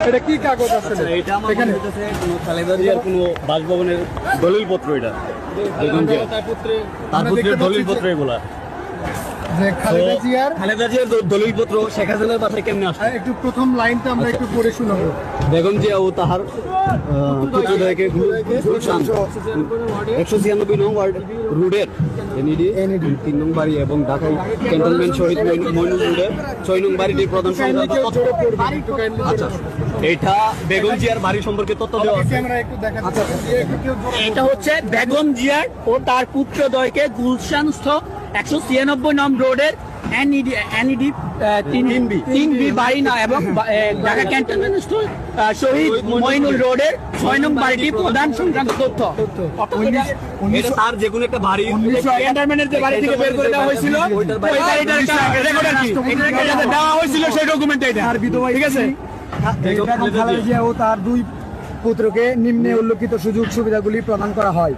এটা কি কাগজ আসলে এটা আমার মনে হইতেছে কোনো বাসভবনের দলিলপত্র এটা তার পুত্রের দলিল দলিলপত্র এগুলা। যে খালেদা জিয়ার খালেদা জিয়ার দলিলপত্র শেখ হাসিনার বাসায় কেমনে আসছে? একটু প্রথম লাইনটা আমরা একটু পড়ে শোনাবো। বেগম জিয়া ও তাহার পুত্রদ্বয়কে গুলশান একশো ছিয়ানব্বই নং ওয়ার্ড রোডের এনইডি তিন নং বাড়ি এবং ঢাকায় ক্যান্টনমেন্ট শহীদ মইনুল রোডের ছয় নং প্রধান আচ্ছা এটা বেগম জিয়ার বাড়ি সম্পর্কে তথ্য দেওয়া জোরে এটা হচ্ছে বেগম জিয়ার ও তার পুত্রদ্বয়কে গুলশানস্থ একশো ছিয়ানব্বই নম রোডের এনইডি এনইডি তিন তিন বি। বাড়ি না এবং ঢাকা ক্যান্টনমেন্ট শহীদ মইনুল রোডের ছয় নং বাড়িটি প্রধান সংক্রান্ত তথ্য। এটা যে কোনো একটা বাড়ি ক্যান্টনমেন্টের যে বাড়ি থেকে বের করে দেওয়া হয়েছিল ওই বাড়িটার আর দেওয়া সেই ডকুমেন্ট এটা। বিধবা ঠিক আছে? ও তার দুই পুত্রকে নিম্নে উল্লেখিত সুযোগ সুবিধাগুলি প্রদান করা হয়।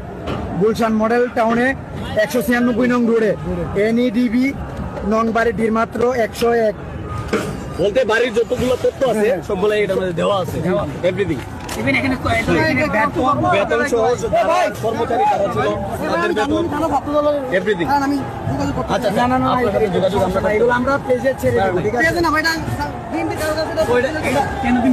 গুলশান মডেল টাউনে একশো ছিয়ানব্বই নং রোডে এনইডিবি নং বাড়িটির মাত্র একশো এক বলতে বাড়ির যতগুলো তথ্য আছে সবগুলো এটার মধ্যে দেওয়া আছে এভরিথিং ইভেন এখানে তো- এখানে বেতন বেতন সহ কর্মচারী তারা ছিল তাদের বেতন এভরিথিং আচ্ছা না না না আপনার সাথে যোগাযোগ আমরা এগুলো আমরা পেজে ছেড়ে দেবো ঠিক আছে কেন দিন